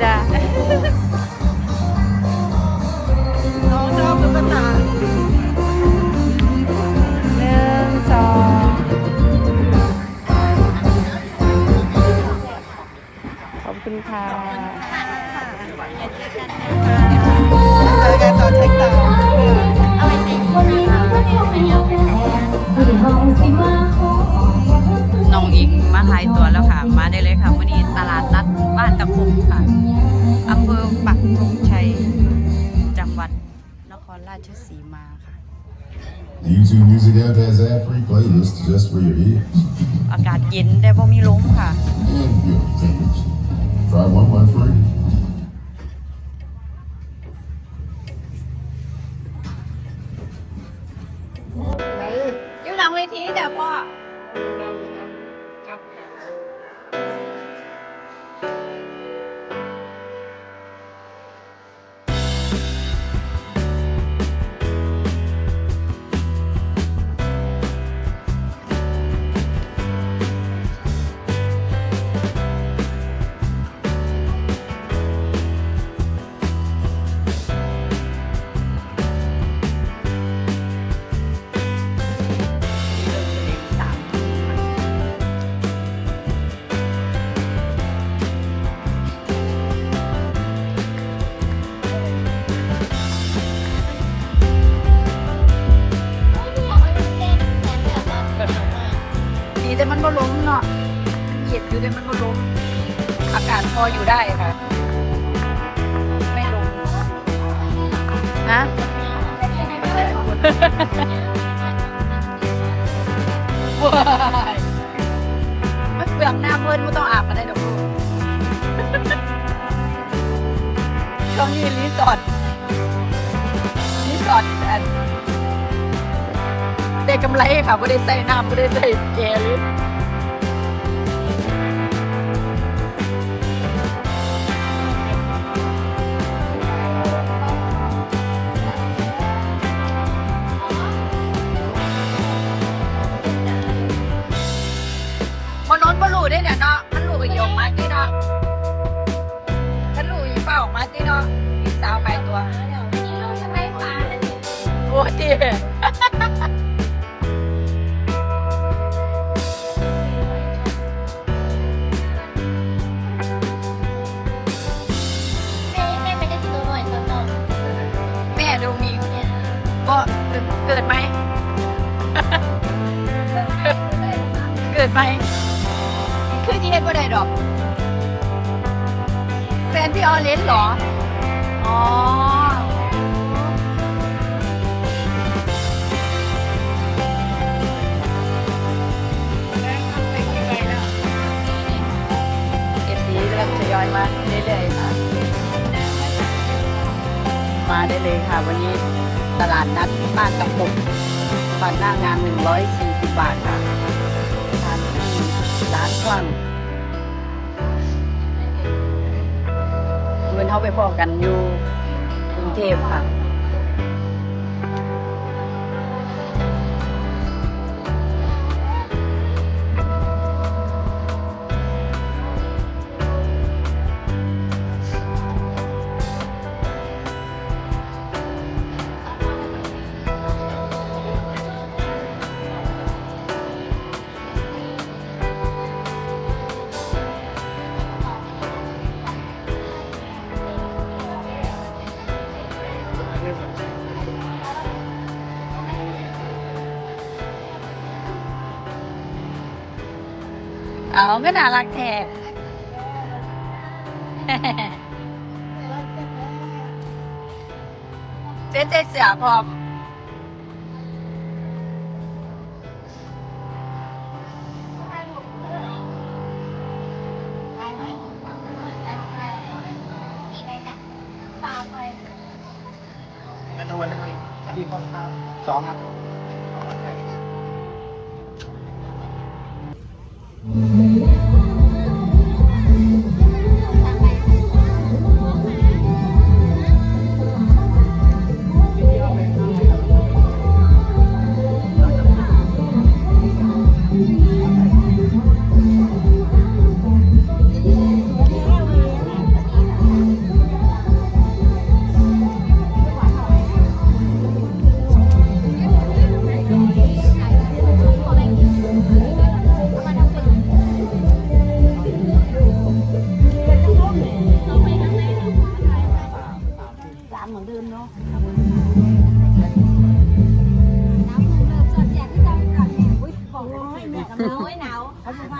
ค ชสีมาค่ะ The YouTube Music app has ad-free playlists just for your ears. อากาศเย็นแต่บ่มีลมค่ะ And good tickets. Try one month free. อยู่หลังเวทีแต่พ่อ เย็นอยู่แต่มันก็ล้มอากาศพออยู่ได้ค่ะ ไม่ล้มฮะว้ายมันเปลืองหน้าเพิ่นไม่ต้องอาบมาได้ดอกลูกช่วงนี้รีสอร์ทรีสอร์ทอันได้กำไรค่ะไม่ได้ใส่น้ำไม่ได้ใส่แกเล โอ้ดีแม่ดูมีก็เกิดไหม เกิดไหมคือที่เฮ็ดบ่ได้ดอก แฟนพี่ออเลนเหรอ อ๋อ อยมาเรื่อยๆค่ะ มาได้เลยค่ะ วันนี้ตลาดนัดบ้านตะปุกบัตรหน้างาน 140 บาทค่ะทานที่ร้านกว้างเงินเขาไปพอกันอยู่กรุงเทพค่ะ เอาก็น่ารักแท้เจ๊เจ๊เสียพร้อมเม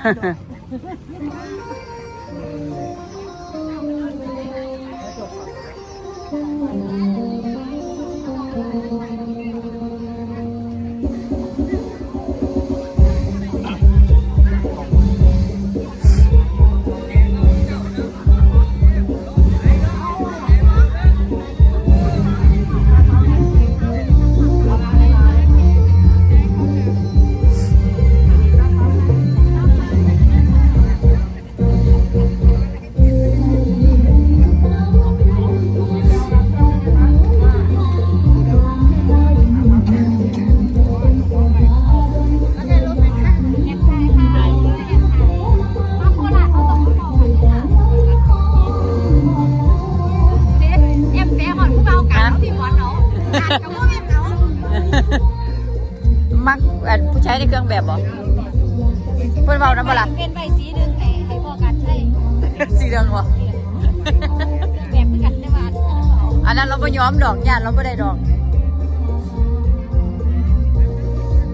哼哼 ใช้ในเครื่องแบบบ่เพิ่นเว้านำบ่ล่ะเป็นใบสีหนึ่งให้ให้พ่อกันใช่สีเหลืองบ่แบบคือกันได้ว่าอันนั้นเอาอันนั้นเราบ่ยอมดอกย่านเราบ่ได้ดอก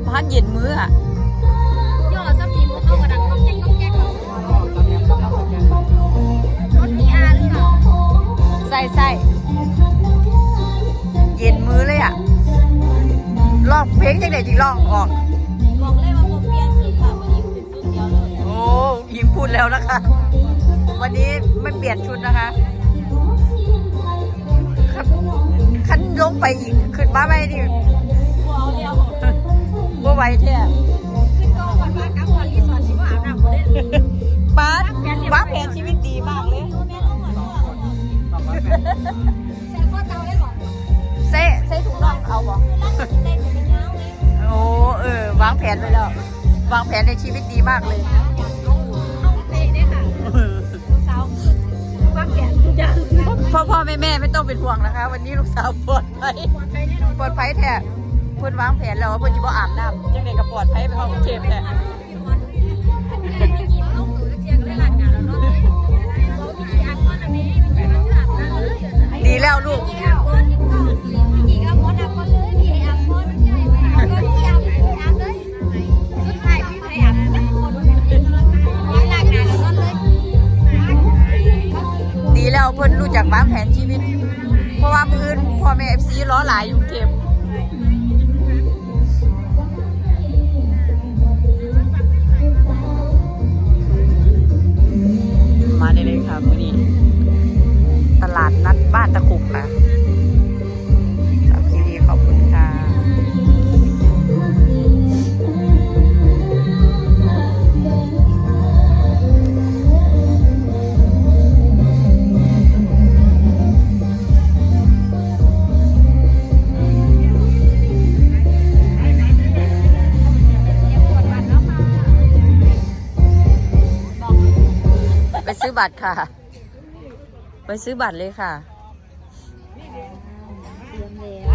พันเย็นมืออะย่อซ้ำทีพวกเขากระดังต้องแจ๊กต้องแจ๊กเขารถมีอาหรือเปล่าใส่ใส่เย็นมือเลยอะร้องเพลงจังได๋จิร้องออกบอก แล้วนะคะ วันนี้ไม่เปลี่ยนชุดนะคะคันคันลงไปอีกขึ้นมาไปนี่บัวเอาเดียวบ่ไหวแท้ขึ้นโต๊ะวันพระกลางวันที่สอนสิว่าอาบน้ำบ่ได้เลยป้าป้าแผนชีวิตดีมากเลยโอ้แม่ลูกเหมือนพ่อแต่พ่อเตาได้บอกเซ่เซ่ถุงน่องเอาบ่คือร่างเต็มเป็นเท้าเลยโอ้เออวางแผนไว้แล้ววางแผนในชีวิตดีมากเลย พ่อพ่อแม่แม่ไม่ต้องเป็นห่วงนะคะ วันนี้ลูกสาวปลอดภัยปลอดภัยแน่นอนปลอดภัยแท้เพิ่นวางแผนแล้วว่าเพิ่นจะบ่อาบน้ำจังได๋ก็ปลอดภัยไปห้องเทมแท้แม่ไม่กี่ลู รู้จักวางแผนชีวิต เพราะว่ามื้ออื่นพ่อแม่เอฟซีล้อหลายอยู่กรุงเทพ บัตรค่ะ ไปซื้อบัตรเลยค่ะ เตรียมแล้ว